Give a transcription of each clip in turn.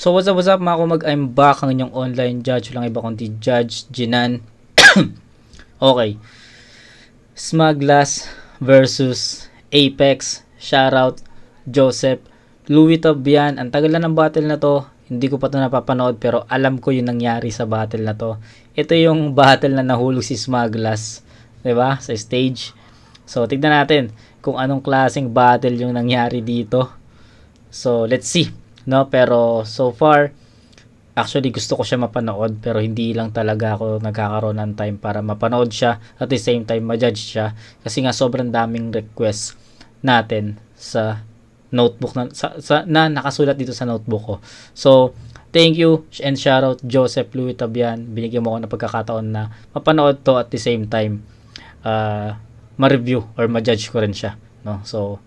So what's up, what's up mga kumag, I'm back ang inyong online judge, walang iba kundi Judge Jinan. okay. Smaglas versus Apex, shoutout, Joseph, Louis Tabian. Ang tagal na ng battle na to, hindi ko pa to napapanood pero alam ko yung nangyari sa battle na to. Ito yung battle na nahulog si Smaglas, 'di ba? Sa stage. So tignan natin kung anong klaseng battle yung nangyari dito. So let's see no pero so far actually gusto ko siya mapanood pero hindi lang talaga ako nagkakaroon ng time para mapanood siya. At the same time ma-judge siya. Kasi nga sobrang daming request natin sa notebook na, sa, sa, na nakasulat dito sa notebook ko. So thank you and shout out Joseph Louis Tabian. Binigyan mo ako ng pagkakataon na mapanood to at the same time uh, ma-review or ma-judge ko rin siya no? So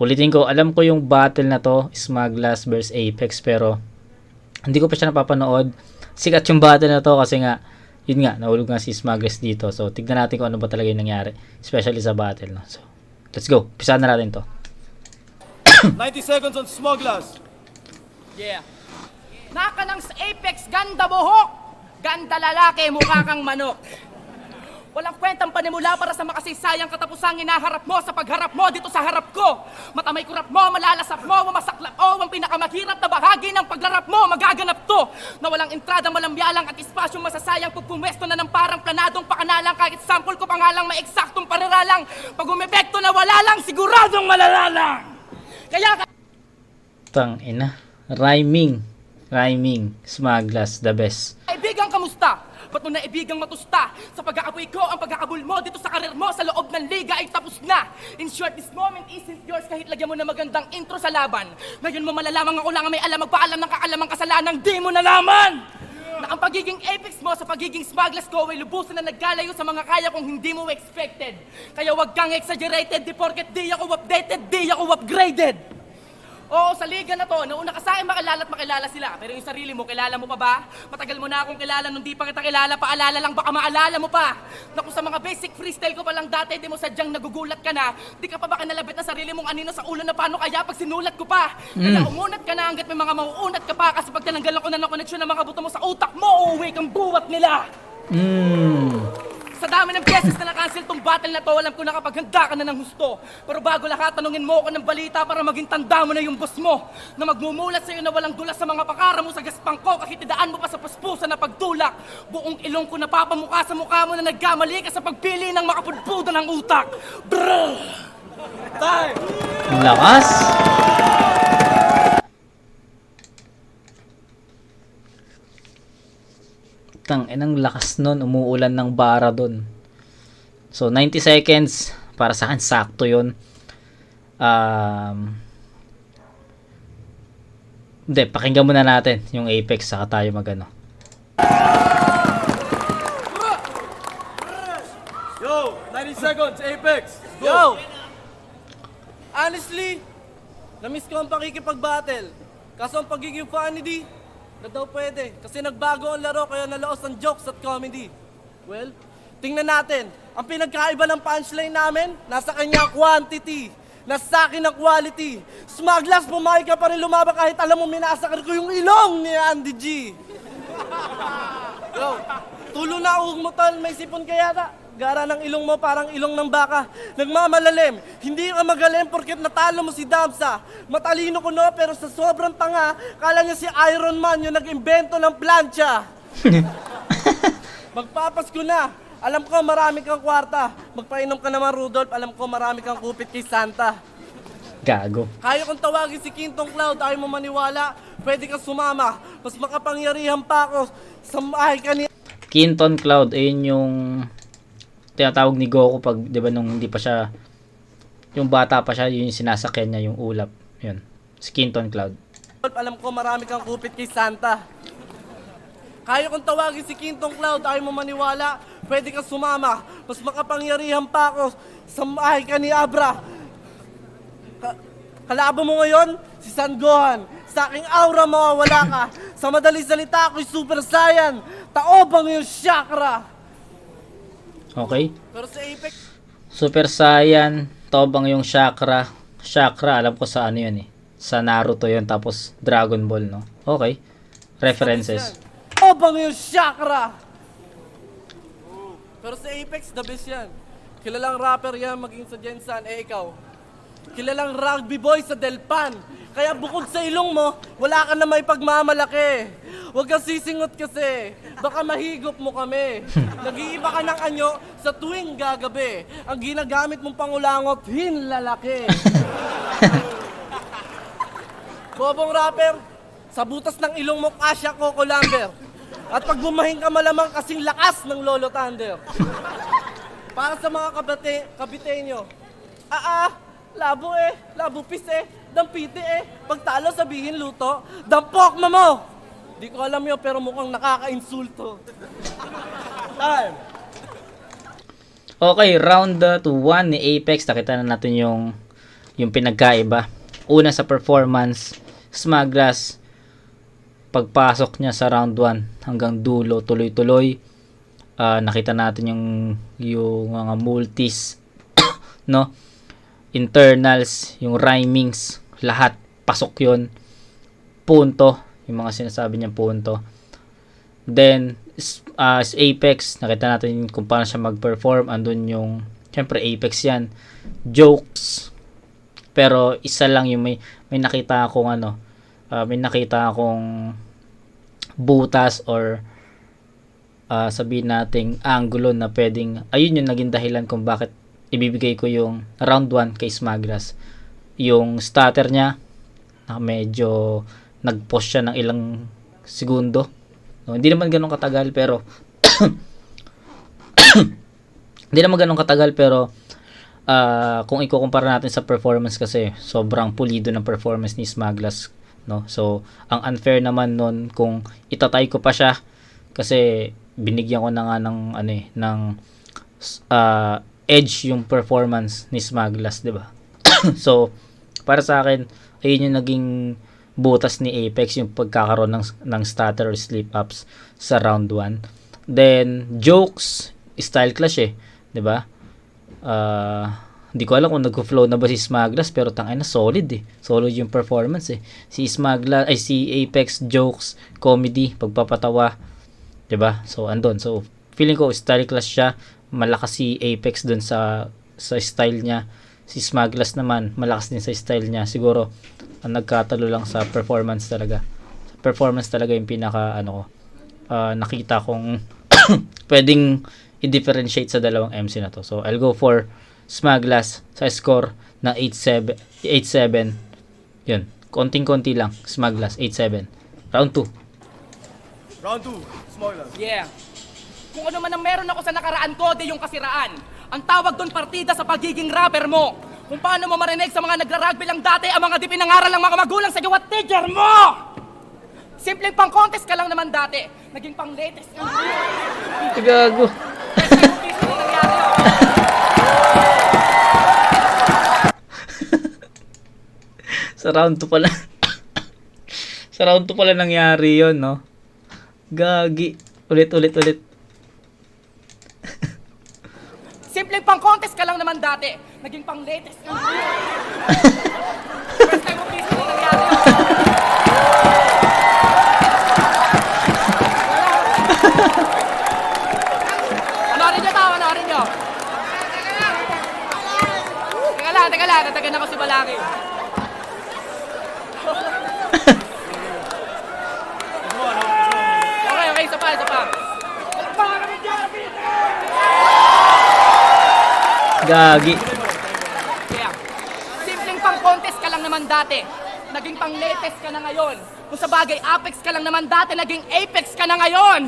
ulitin ko, alam ko yung battle na to, Smaglas versus Apex, pero hindi ko pa siya napapanood. Sikat yung battle na to kasi nga, yun nga, nahulog nga si Smaglas dito. So, tignan natin kung ano ba talaga yung nangyari, especially sa battle. No? So, let's go. Pisahan na natin to. 90 seconds on Smugglers. Yeah. Naka ng sa Apex, ganda buhok! Ganda lalaki, mukha kang manok. Walang kwentang panimula para sa makasiysayang katapusang hinaharap mo sa pagharap mo dito sa harap ko. Matamay kurap mo, malalasap mo, mamasaklap mo, ang pinakamaghirap na bahagi ng paglarap mo, magaganap to. Na walang entrada, malamyalang at espasyong masasayang pag pumwesto na ng parang planadong pakanalang kahit sample ko pa nga lang may eksaktong pariralang. Pag umepekto na wala lang, siguradong malalalang. Kaya Tang ina. Rhyming. Rhyming. Smaglas, the best. Kaibigan, kamusta? Ba't mo naibigang matusta? Sa pag-aapoy ko, ang pag-aabol mo dito sa karir mo sa loob ng liga ay tapos na. In short, this moment isn't yours kahit lagyan mo na magandang intro sa laban. Ngayon mo malalaman ako lang ang may alam magpaalam ng kaalamang kasalanang di mo nalaman! Na ang pagiging apex mo sa pagiging smuggler's ko ay lubusan na naggalayo sa mga kaya kung hindi mo expected. Kaya wag kang exaggerated, di porket di ako updated, di ako upgraded. Oo, sa liga na to, nauna ka sa akin makilala at makilala sila. Pero yung sarili mo, kilala mo pa ba? Matagal mo na akong kilala, nung di pa kita kilala, paalala lang, baka maalala mo pa. Naku, sa mga basic freestyle ko pa lang dati, di mo sadyang nagugulat ka na. Di ka pa ba kinalabit na sarili mong anino sa ulo na paano kaya pag sinulat ko pa? Kaya umunat ka na hanggat may mga mauunat ka pa kasi pag tinanggalan ko na ng koneksyon ng mga buto mo sa utak mo, uuwi kang buwat nila. Mm. Sa dami ng beses na na-cancel tong battle na to, alam ko na kapag handa ka na ng husto. Pero bago lahat, tanungin mo ako ng balita para maging tanda mo na yung boss mo. Na magmumulat sa'yo na walang dulas sa mga pakara mo sa gaspang ko kahit idaan mo pa sa paspusa na pagtulak. Buong ilong ko napapamukha sa mukha mo na nagkamali ka sa pagpili ng makapudpudo ng utak. Brrr! Time! Lakas. Tang inang lakas nun, umuulan ng bara dun. So 90 seconds para sa akin sakto 'yon. Um Hindi, pakinggan muna natin yung Apex saka tayo magano. Yo, 90 seconds, Apex. Let's go. Yo! Honestly, na-miss ko ang pakikipag-battle. Kaso ang pagiging funny di, na daw pwede. Kasi nagbago ang laro kaya nalaos ang jokes at comedy. Well, tingnan natin. Ang pinagkaiba ng punchline namin, nasa kanya quantity. Nasa akin ang quality. Smugglers, pumayag ka pa rin lumaban kahit alam mo minasakar ko yung ilong ni Andy G. Yo, tulo na uhog mo tol, may sipon ka yata. Gara ng ilong mo parang ilong ng baka. Nagmamalalim, hindi ka magaling porket natalo mo si Damsa. Matalino ko no, pero sa sobrang tanga, kala niya si Iron Man yung nag-imbento ng plancha. Magpapasko na. Alam ko marami kang kwarta. Magpainom ka naman Rudolph, alam ko marami kang kupit kay Santa. Gago. Kaya kong tawagin si Quintong Cloud, ayaw mo maniwala, pwede kang sumama. Mas makapangyarihan pa ako, samahay ka ni Quinton Cloud, ayun yung tinatawag ni Goku pag, di ba, nung hindi pa siya, yung bata pa siya, yun yung sinasakyan niya, yung ulap. Yun. Si Quinton Cloud. Alam ko marami kang kupit kay Santa. Kaya kong tawagin si Quintong Cloud, ayaw mo maniwala, pwede kang sumama. Mas makapangyarihan pa ako, samahay ka ni Abra. Ka- kalabo mo ngayon, si San Gohan. Sa aking aura mawawala ka. Sa madaling salita ako'y super saiyan. Taobang yung chakra. Okay? Super Saiyan, Tobang yung chakra. Chakra, alam ko sa ano yun eh. Sa Naruto yon tapos Dragon Ball, no? Okay. References. Oh, bang yung chakra! Pero sa Apex, the best yan. Kilalang rapper yan maging sa Jensan, eh ikaw. Kilalang rugby boy sa Delpan. Kaya bukod sa ilong mo, wala ka na may pagmamalaki. Huwag kang sisingot kasi. Baka mahigop mo kami. Nag-iiba ka ng anyo sa tuwing gagabi. Ang ginagamit mong pangulangot, hinlalaki. Bobong rapper, sa butas ng ilong mo kasya Coco Lumber. At pag bumahing ka malamang kasing lakas ng Lolo Thunder. Para sa mga kabate, kabitenyo. Ah ah, labo eh, labo pis eh, dampiti eh. Pagtalo sabihin luto, dampok mo mo! Di ko alam yun pero mukhang nakaka-insulto. Time! Okay, round 2 1 ni Apex. Nakita na natin yung yung pinagkaiba. Una sa performance, Smagras pagpasok niya sa round 1 hanggang dulo tuloy-tuloy. Ah, nakita natin yung yung mga multis no internals yung rhymings lahat pasok yon punto yung mga sinasabi niyang punto Then, uh, Apex, nakita natin kung paano siya mag-perform. Andun yung, syempre Apex yan. Jokes. Pero, isa lang yung may, may nakita akong ano, uh, may nakita akong butas or uh, sabihin nating angulo na pwedeng, ayun yung naging dahilan kung bakit ibibigay ko yung round 1 kay Smagras. Yung stutter niya, na medyo nag-pause siya ng ilang segundo. No, hindi naman ganun katagal pero hindi naman ganun katagal pero ah, kung ikukumpara natin sa performance kasi sobrang pulido ng performance ni Smaglas no so ang unfair naman nun kung itatay ko pa siya kasi binigyan ko na nga ng ano eh ng ah, edge yung performance ni Smaglas di ba so para sa akin ayun yung naging butas ni Apex yung pagkakaroon ng, ng stutter or slip ups sa round 1 then jokes style clash eh 'di ba Ah, hindi ko alam kung nagko-flow na ba si Smaglas pero tangay na solid eh. Solid yung performance eh. Si Smaglas ay si Apex jokes, comedy, pagpapatawa, 'di ba? So andon. So feeling ko style clash siya. Malakas si Apex dun sa sa style niya. Si Smaglas naman malakas din sa style niya. Siguro ang nagkatalo lang sa performance talaga. Performance talaga yung pinaka ano ko. ah, nakita kong pwedeng i-differentiate sa dalawang MC na to. So, I'll go for Smaglas sa score na 8-7. 8-7. Yun. Konting-konti lang. Smaglas, 8-7. Round 2. Round 2, small glass. Yeah. Kung ano man ang meron ako sa nakaraan ko, di yung kasiraan. Ang tawag doon partida sa pagiging rapper mo. Kung paano mo marinig sa mga nagra-rugby lang dati ang mga di pinangaral ng mga magulang sa at teacher mo! Simpleng pang contest ka lang naman dati. Naging pang latest ka Gago. sa round 2 pala. sa round 2 pala nangyari yon no? Gagi. Ulit, ulit, ulit. Simpleng pang contest ka lang naman dati. Naging pang latest ka First time mo piso na nangyari yun. Panoorin nyo to, panoorin nyo. Teka lang, teka lang, tatagan ako si Balaki. Okay, okay, isa pa, isa pa. Gagi. Yeah. Simpleng pang contest ka lang naman dati. Naging pang latest ka na ngayon. Kung sa bagay, Apex ka lang naman dati, naging Apex ka na ngayon.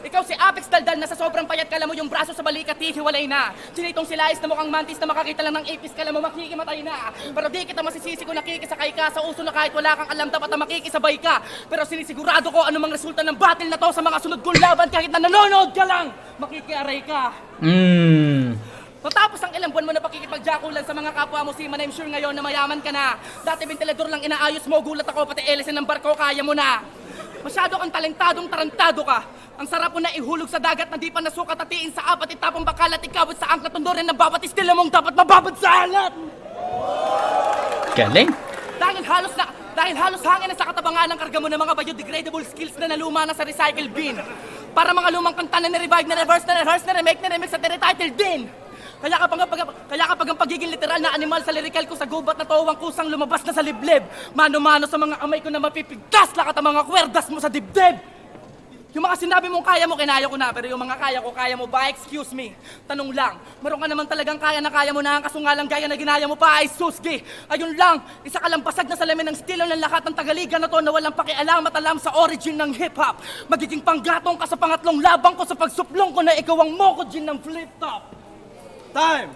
Ikaw si Apex daldal na sa sobrang payat ka mo yung braso sa balikat hihiwalay na. Sinitong silayas na mukhang mantis na makakita lang ng ipis ka mo makikimatay na. Pero di kita masisisi kung nakikisakay ka sa uso na kahit wala kang alam dapat na makikisabay ka. Pero sinisigurado ko anumang resulta ng battle na to sa mga sunod kong laban kahit na nanonood ka lang. Makikiaray ka. Mm. Matapos ang ilang buwan mo na pakikipagjakulan sa mga kapwa mo, Seaman, I'm sure ngayon na mayaman ka na. Dati ventilador lang inaayos mo, gulat ako, pati elisin ng barko, kaya mo na. Masyado kang talentadong tarantado ka. Ang sarap mo na ihulog sa dagat na di pa nasukat atiin sa apat itapong bakal at ikawit sa angkat ng bawat istila mong dapat mababad sa alat. Galing. Dahil halos na dahil halos hangin na sa katabangan ng karga mo ng mga biodegradable skills na naluma na sa recycle bin. Para mga lumang kanta na na-revive, na-reverse, na-rehearse, na-remake, na-remix at na-retitle din. Kaya kapag, pag, kaya kapag ang pagiging literal na animal sa lirikal ko sa gubat na tawang kusang lumabas na sa liblib, mano-mano sa mga amay ko na mapipigtas lakat ang mga kwerdas mo sa dibdib. Yung mga sinabi mong kaya mo, kinaya ko na. Pero yung mga kaya ko, kaya mo ba? Excuse me. Tanong lang, maroon ka naman talagang kaya na kaya mo na ang kasungalang gaya na ginaya mo pa ay susgi. Ayun lang, isa ka lang basag na salamin ng estilo ng lahat ng tagaligan na to na walang pakialam at alam sa origin ng hip-hop. Magiging panggatong ka sa pangatlong labang ko sa pagsuplong ko na ikaw ang mokojin ng flip-top. Time!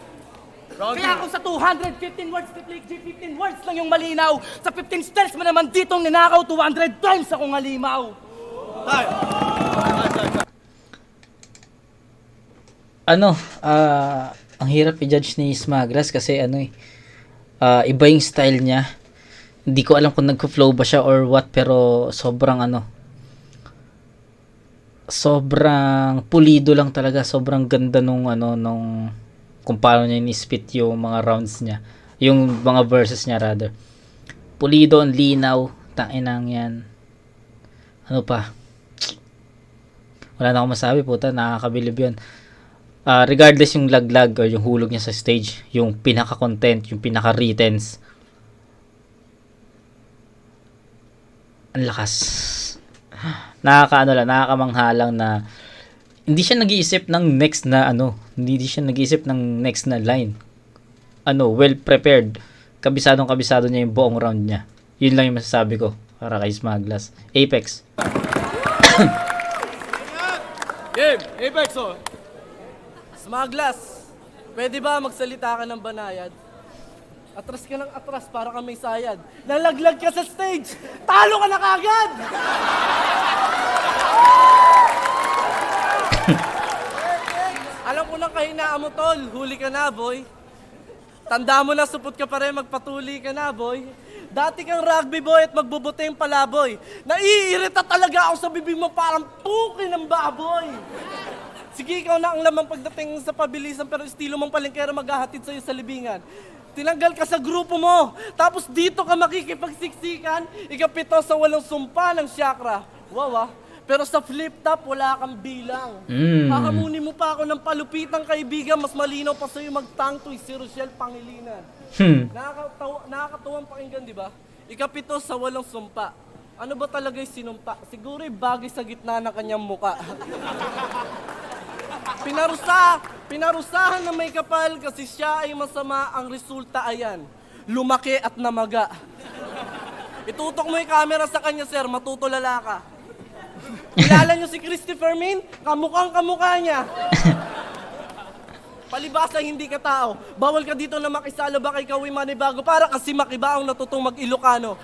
Round Kaya kung sa 215 words, G 15 words lang yung malinaw. Sa 15 styles mo naman ditong ninakaw, 200 times akong halimaw. Time! ano, ah, ang hirap i-judge ni Smagras kasi ano eh, ah, iba yung style niya. Hindi ko alam kung nagko-flow ba siya or what, pero sobrang ano, sobrang pulido lang talaga, sobrang ganda nung ano, nung kung paano niya ni-spit yung mga rounds niya, yung mga verses niya rather. Pulido, ang linaw, tainang yan. Ano pa? Wala na akong masabi, puta, nakakabilib yun ah, regardless yung laglag or yung hulog niya sa stage, yung pinaka-content, yung pinaka-retens, ang lakas. Nakakaano lang, nakakamanghalang na hindi siya nag-iisip ng next na ano, hindi siya nag-iisip ng next na line. Ano, well prepared. Kabisadong kabisado niya yung buong round niya. Yun lang yung masasabi ko para kay Smaglas. Apex. Game! Apex oh! Smaglas, pwede ba magsalita ka ng banayad? Atras ka ng atras para ka may sayad. Nalaglag ka sa stage! Talo ka na kagad! Alam ko nang kahinaan mo, tol. Huli ka na, boy. Tanda mo na, supot ka pa rin, magpatuli ka na, boy. Dati kang rugby boy at magbubuti yung palaboy. Naiirita talaga ako sa bibig mo parang puki ng baboy. Sige, ikaw na ang lamang pagdating sa pabilisan pero estilo mong palengkera maghahatid sa'yo sa libingan. Tinanggal ka sa grupo mo, tapos dito ka makikipagsiksikan, ikapito sa walang sumpa ng syakra. Wow ah. Pero sa flip top, wala kang bilang. Mm. Hahamunin mo pa ako ng palupitang kaibigan, mas malinaw pa sa'yo magtangtoy si Rochelle Pangilinan. Hmm. Nakakatawa, nakakatuwang pakinggan, di ba? Ikapito sa walang sumpa. Ano ba talaga yung sinumpa? Siguro yung bagay sa gitna ng kanyang muka. Pinarusa, pinarusahan na may kapal kasi siya ay masama, ang resulta ayan. Lumaki at namaga. Itutok mo yung camera sa kanya, sir, matutulala ka. Kilala niyo si Christopher Min? Kamukhang kamukha niya. Palibasa hindi ka tao. Bawal ka dito na makisalo baka ikaw ay manibago para kasi makibaong natutong mag-Ilocano.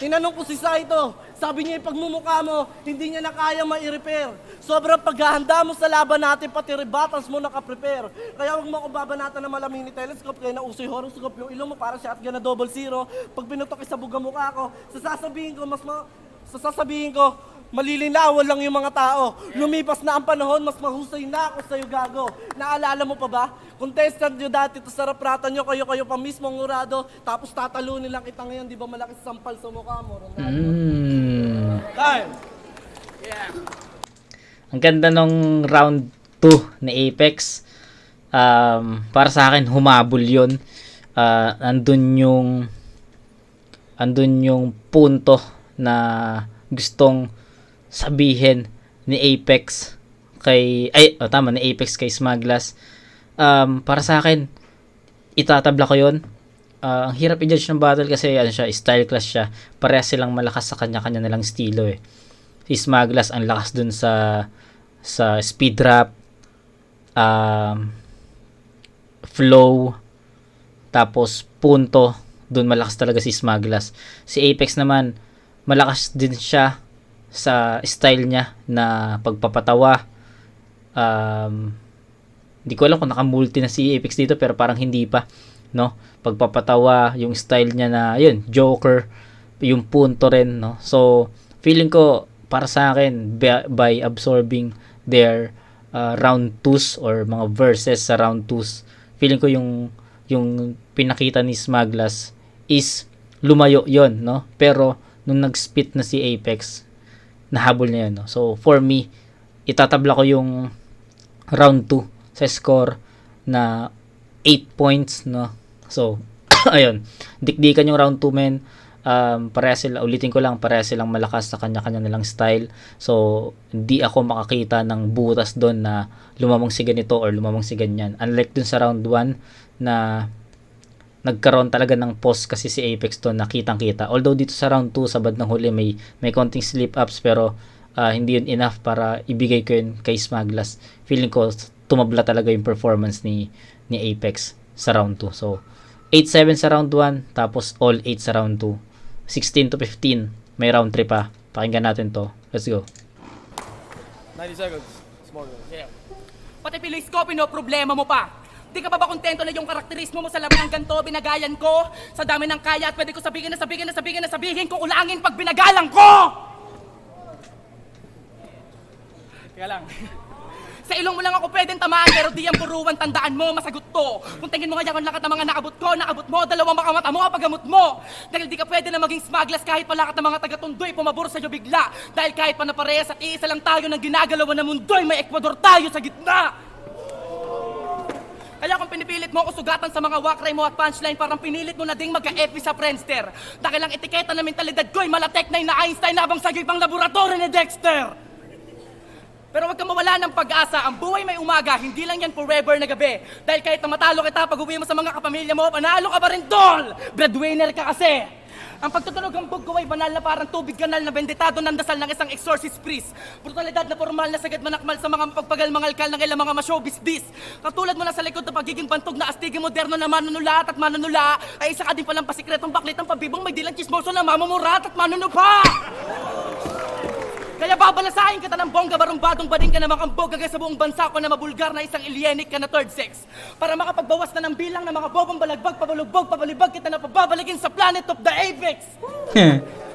Tinanong ko si Saito, sabi niya yung pagmumukha mo, hindi niya na kaya ma-repair. Sobrang paghahanda mo sa laban natin, pati rebuttals mo nakaprepare. Kaya huwag mo ako babanatan na malamig ni telescope, kaya nausoy horoscope yung ilong mo para shotgun na double zero. Pag pinutok sa buga mukha ko, sasasabihin ko, mas ma... Sasasabihin ko, malilinawan lang yung mga tao. Lumipas na ang panahon, mas mahusay na ako sa'yo, gago. Naalala mo pa ba? Contestant nyo dati to sa rapratan nyo, kayo-kayo pa mismo ang urado, tapos tatalunin lang kita ngayon, di ba malaki sampal sa mukha mo? Ronaldo? Mm. Time! Ang ganda nung round 2 ni Apex. Um, para sa akin, humabol yun. Uh, andun yung andun yung punto na gustong sabihin ni Apex kay ay oh, tama ni Apex kay Smaglas um, para sa akin itatabla ko yon Ah, ang hirap i-judge ng battle kasi ano siya style class siya. Parehas silang malakas sa kanya-kanya nilang estilo eh. Si Smaglas ang lakas dun sa sa speed rap um, flow tapos punto. Dun malakas talaga si Smaglas si Apex naman malakas din siya sa style niya na pagpapatawa. Um, hindi ko alam kung nakamulti na si Apex dito pero parang hindi pa no? Pagpapatawa yung style niya na yun Joker yung punto rin no? So feeling ko para sa akin by, absorbing their uh, round 2s or mga verses sa round 2s feeling ko yung yung pinakita ni Smaglas is lumayo yon no? Pero, nung nag-spit na si Apex, nahabol niya yun, no? So, for me, itatabla ko yung round 2 sa score na 8 points, no? So, ayun. Dikdikan yung round 2, men. Um, pareha sila, ulitin ko lang, pareha silang malakas sa kanya-kanya nilang style. So, hindi ako makakita ng butas doon na lumamang si ganito or lumamang si ganyan. Unlike dun sa round 1 na nagkaroon talaga ng pause kasi si Apex doon nakitang kita. Although dito sa round 2 sa bandang huli may may konting slip ups pero ah, hindi yun enough para ibigay ko yun kay Smaglas. Feeling ko tumabla talaga yung performance ni ni Apex sa round 2. So 8-7 sa round 1 tapos all 8 sa round 2. 16 to 15 may round 3 pa. Pakinggan natin to. Let's go. 90 seconds. Small. Yeah. Pati Piloy Scope, no problema mo pa. Di ka pa ba kontento na yung karakterismo mo sa laban ng ganto, binagayan ko? Sa dami ng kaya at pwede ko sabihin na sabihin na sabihin na sabihin kung ulangin pag binagalang ko! Kaya lang. Sa ilong mo lang ako pwedeng tamaan pero di ang buruan tandaan mo, masagot to. Kung tingin mo nga yaman lakat ng mga nakabot ko, nakabot mo, dalawang mga mata mo, pagamot mo. Dahil di ka pwede na maging smugglers kahit palakat ng mga taga-tundoy, pumabor sa'yo bigla. Dahil kahit pa na parehas at iisa lang tayo ng ginagalawan ng mundo'y may Ecuador tayo sa gitna. Kaya kung pinipilit mo ako sugatan sa mga wakray mo at punchline, parang pinilit mo na ding magka-FB sa Friendster. Dahil ang etiketa na mentalidad ko'y malatek na na Einstein habang sa'yo'y pang laboratory ni Dexter. Pero huwag kang mawala ng pag-asa. Ang buhay may umaga, hindi lang yan forever na gabi. Dahil kahit na matalo kita pag uwi mo sa mga kapamilya mo, panalo ka pa rin tol! Breadwinner ka kasi! Ang pagtutunog ng bug ko ay banal na parang tubig kanal na bendetado ng dasal ng isang exorcist priest. Brutalidad na formal na sagad manakmal sa mga pagpagal mangalkal ng ilang mga ma-showbiz dis. Katulad mo na sa likod ng pagiging bantog na astiging moderno na manunula at manunula, ay isa ka din palang pasikretong baklit ng pabibong may dilang chismoso na mamumurat at manunupa! Kaya babalasahin kita ng bongga barumbadong bading ka na makambog hanggang sa buong bansa ko na mabulgar na isang ilyenik ka na third sex. Para makapagbawas na ng bilang ng mga bobong balagbag, pabalugbog, pabalibag kita na pababalikin sa planet of the apex.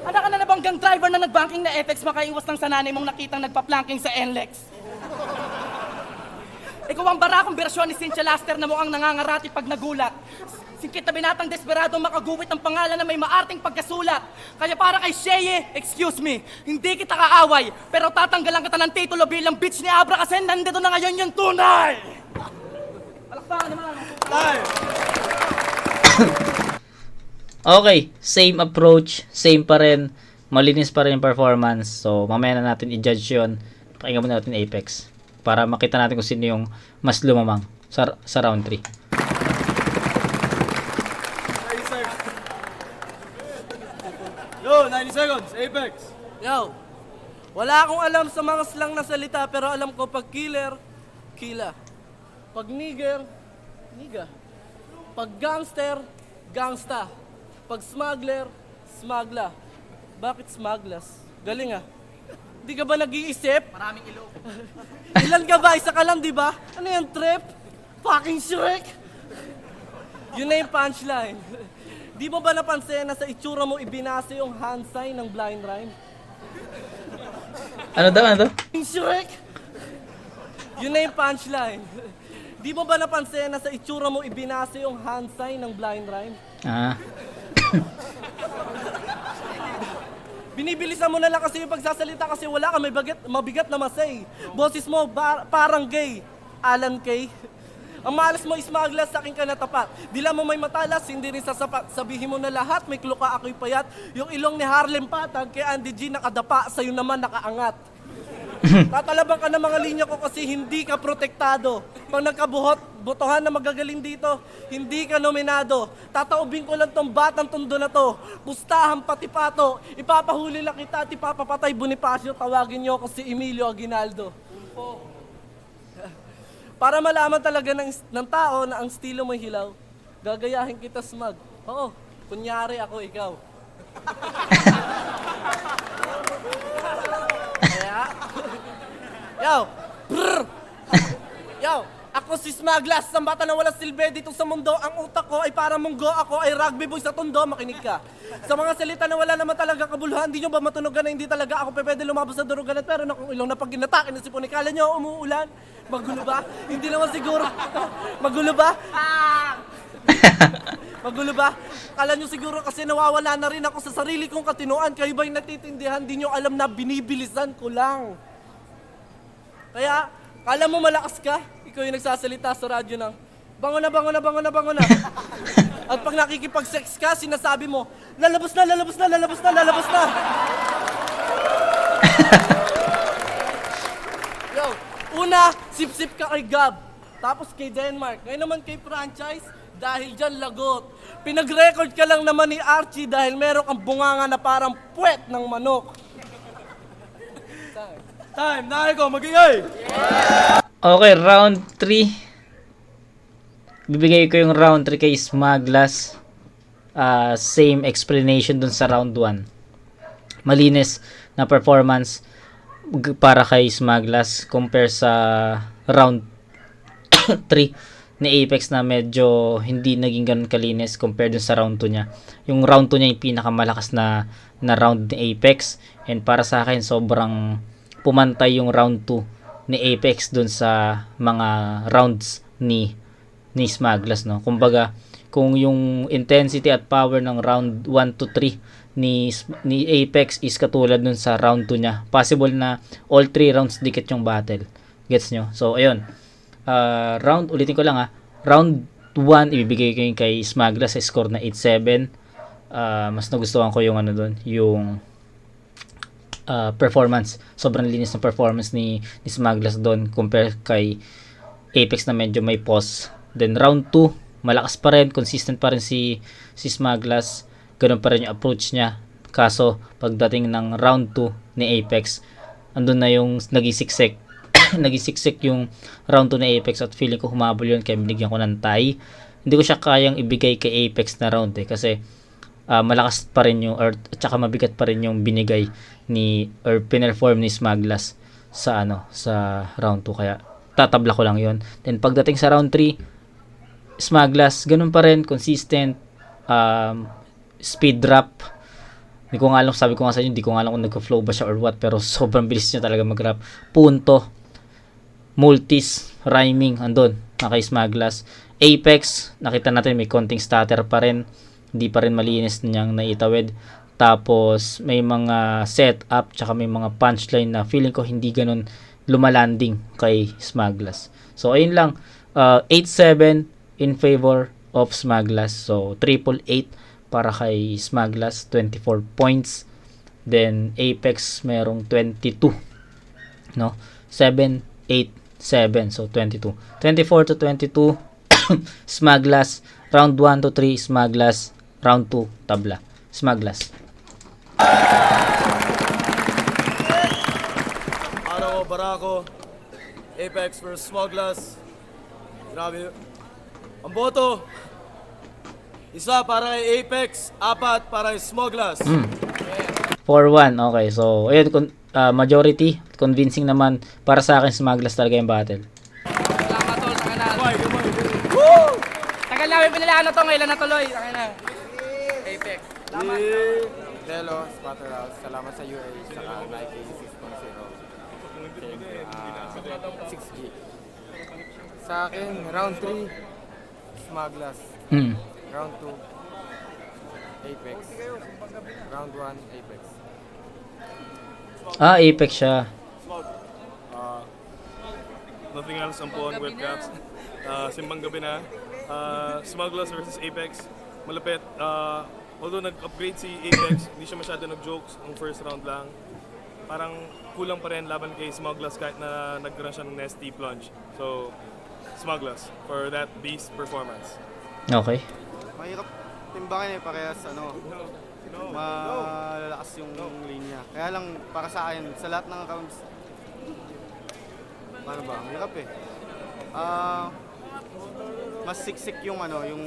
Anak ka na nabanggang driver na nagbanking na FX makaiwas ng sananay mong nakitang nagpa-planking sa NLEX. Ikaw ang barakong bersyon ni Cynthia Laster na mukhang nangangarati pag nagulat. Singkit na binatang desperado makaguwit ang pangalan na may maarting pagkasulat. Kaya para kay Sheye, excuse me, hindi kita kaaway, pero tatanggalan kita ng titulo bilang bitch ni Abra kasi nandito na ngayon yung tunay! Palakpakan naman! Time! Okay, same approach, same pa rin, malinis pa rin yung performance. So, mamaya na natin i-judge yun. Pakinggan muna natin Apex para makita natin kung sino yung mas lumamang sa, sa round 3. 90 seconds. Yo, 90 seconds. Apex. Yo, wala akong alam sa mga slang na salita pero alam ko pag killer, kila. Pag nigger, niga. Pag gangster, gangsta. Pag smuggler, smagla. Bakit smaglas? Galing ah. Di ka ba nag-iisip? Maraming ilog. Ilan ka ba? Isa ka lang, di ba? Ano yan, trip? Fucking Shrek! Yun na yung punchline. Di mo ba napansin na sa itsura mo ibinase yung hand sign ng blind rhyme? Ano daw, ano daw? Shrek! Yun na yung punchline. Di mo ba napansin na sa itsura mo ibinase yung hand sign ng blind rhyme? Ah, Binibilisan mo na lang kasi yung pagsasalita kasi wala ka may bagat, mabigat na masay. Boses mo ba- parang gay. Alan Kay. Ang malas mo ismaglas sa akin ka na tapat. Dila mo may matalas, hindi rin sasapat. Sabihin mo na lahat, may kluka ako'y payat. Yung ilong ni Harlem Patag, kay Andy G nakadapa, sa'yo naman nakaangat. Tatalabang ka ng mga linya ko kasi hindi ka protektado. Pag nagkabuhot, botohan na magagaling dito, hindi ka nominado. Tataubin ko lang tong batang tondo na to. Pustahan pati pato. Ipapahuli lang kita at ipapapatay Bonifacio. Tawagin niyo ako si Emilio Aguinaldo. Para malaman talaga ng, ng tao na ang estilo mo hilaw, gagayahin kita smug. Oo, kunyari ako ikaw. Kaya, Yo! Brr! Yo! Ako si Smaglas, ang bata na wala silbi dito sa mundo. Ang utak ko ay parang munggo. Ako ay rugby boy sa tondo. Makinig ka. Sa mga salita na wala naman talaga kabuluhan, hindi nyo ba matunogan na hindi talaga ako pwede lumabas sa durugan at pero na kung ilong na pag ginatake na si Puni, kala nyo umuulan? Magulo ba? hindi naman siguro. Magulo ba? Magulo ba? Kala nyo siguro kasi nawawala na rin ako sa sarili kong katinuan. Kayo ba'y natitindihan? Di nyo alam na binibilisan ko lang. Kaya, kala mo malakas ka? Ikaw yung nagsasalita sa radyo ng, bango na, bango na, bango na, bango na. At pag nakikipag-sex ka, sinasabi mo, lalabas na, lalabas na, lalabas na, lalabas na. Yo, una, sip-sip ka kay Gab. Tapos kay Denmark. Ngayon naman kay franchise, dahil dyan lagot. Pinag-record ka lang naman ni Archie dahil meron kang bunganga na parang puwet ng manok. Time, nahay ko, magingay! Okay, round 3. Bibigay ko yung round 3 kay Smaglas. Ah, same explanation dun sa round 1. Malinis na performance para kay Smaglas compare sa round 3 ni Apex na medyo hindi naging ganun kalinis compared dun sa round 2 niya. Yung round 2 niya yung pinakamalakas na na round ni Apex and para sa akin sobrang pumantay yung round 2 ni Apex dun sa mga rounds ni ni Smaglas no. Kumbaga kung yung intensity at power ng round 1 to 3 ni ni Apex is katulad dun sa round 2 niya. Possible na all 3 rounds dikit yung battle. Gets nyo? So ayun. Uh, round ulitin ko lang ah. Round 1 ibibigay ko yung kay Smaglas sa score na 8-7. Uh, mas nagustuhan ko yung ano doon, yung uh, performance. Sobrang linis ng performance ni, ni Smaglas doon compare kay Apex na medyo may pause. Then round 2, malakas pa rin, consistent pa rin si si Smaglas. Ganun pa rin yung approach niya. Kaso pagdating ng round 2 ni Apex, andun na yung nagisiksik. nagisiksik yung round 2 ni Apex at feeling ko humabol yun kaya binigyan ko ng tie. Hindi ko siya kayang ibigay kay Apex na round eh kasi ah, malakas pa rin yung or at saka mabigat pa rin yung binigay ni or pinerform ni Smaglas sa ano sa round 2 kaya tatabla ko lang yon then pagdating sa round 3 Smaglas ganun pa rin consistent um, speed drop. Hindi ko nga alam sabi ko nga sa inyo hindi ko nga alam kung nagka-flow ba siya or what pero sobrang bilis niya talaga mag-rap. Punto. Multis rhyming andun na kay Smaglas. Apex nakita natin may konting stutter pa rin hindi pa rin malinis niyang naitawid. Tapos may mga setup tsaka may mga punchline na feeling ko hindi ganun lumalanding kay Smaglas so ayun lang. Uh, 8-7 in favor of Smaglas so triple 8 para kay Smaglas 24 points. Then Apex merong 22 no? 7 8 7 so 22 24 to 22 Smaglas round 1 to 3 Smaglas round 2 tabla Smaglas Araw ko, Barako, Apex vs Smugglers. Grabe. Ang boto, isa para kay Apex, apat para kay Smugglers. 4-1 okay so ayun con- ah, majority convincing naman para sa akin Smaglas talaga yung battle Salamat tol, na. Kumay, kumay. Tagal namin pinilaan na to, ngayon na tuloy. Saka na. Apex. Delo, Splatterhouse, salamat sa UA, saka Nike 6.0. Ah, 6G. Sa akin, round 3, Smaglas. mm. Round 2, Apex. Round 1, Apex. ah Apex siya Nothing else on po on webcaps. Uh, simbang gabi na. Uh, Smugglers versus Apex. Malapit. Uh, although nag-upgrade si Apex, hindi siya masyado nag-jokes ang first round lang. Parang kulang pa rin laban kay Smugglers kahit na nagkaroon siya ng nasty plunge. So, Smugglers for that beast performance. okay Mahirap timbakin eh, parehas ano, malalakas yung linya. Kaya lang, para sa akin, sa lahat ng rounds, paano ba, mahirap eh. Ah, mas siksik yung ano, yung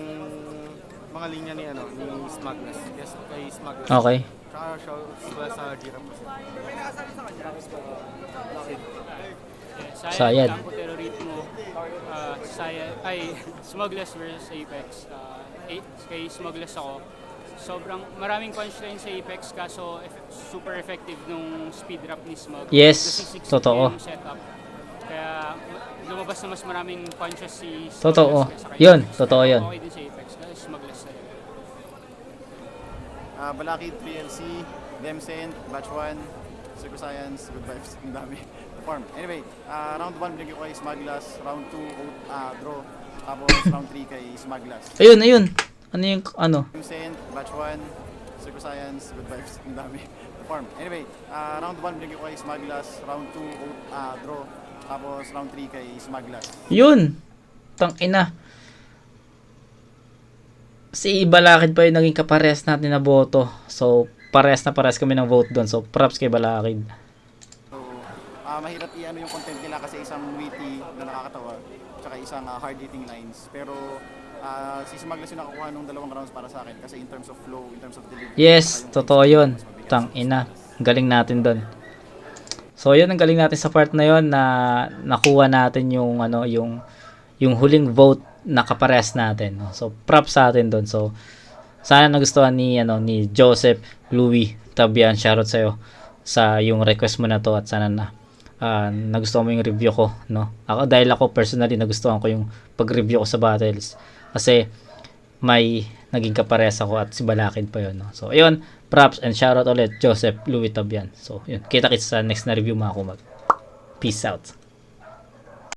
mga linya ni ano, ni Smugness. Yes, kay Smugness. okay Tsaka siya sila sa Girap. Sayad. Campo Terrorismo, uh, Sayad, ay, Smugglers versus Apex. Uh, kay Smugglers ako. Sobrang maraming punchline sa Apex kaso super effective nung speed rap ni Smug. Yes, totoo. setup. Kaya ma- lumabas na mas maraming punches si Totoo. Yun, totoo yun. Okay din sa Apex kasi Smugglers talaga. Ah, Balakid 3LC, Demsend, Batch 1, Circle Science, Good Vibes, ang dami. Form. Anyway, ah, round 1 binigay ko kay Smaglas, round 2 ah, draw, tapos round 3 kay Smaglas. Ayun, ayun. Ano yung, ano? Demsend, Batch 1, Circle Science, Good Vibes, ang dami. Form. Anyway, ah, round 1 binigay ko kay Smaglas, round 2 ah, draw, tapos round 3 kay Smaglas. Yun. Tang ina. Si Balakid pa yung naging kapares natin na boto. So, pares na pares kami ng vote doon. So, props kay Balakid. So, ah mahirap i-ano yung content nila kasi isang witty na nakakatawa, tsaka isang ah, hard-hitting lines. Pero ah, si Smaglas yung nakakuha nung dalawang rounds para sa akin kasi in terms of flow, in terms of delivery. Yes, totoo yun. Tang ina. Galing natin doon. So, yun ang galing natin sa part na yun na nakuha natin yung ano, yung yung huling vote na kapares natin. No? So, props sa atin doon. So, sana nagustuhan ni ano ni Joseph Louis Tabian shoutout sa sa yung request mo na to at sana na ah, nagustuhan mo yung review ko no ako dahil ako personally nagustuhan ko yung pag-review ko sa battles kasi may naging kapares ako at si Balakid pa yun no? so ayun props and shoutout ulit Joseph Louis Tabian so yun kita kits sa next na review mga kumag peace out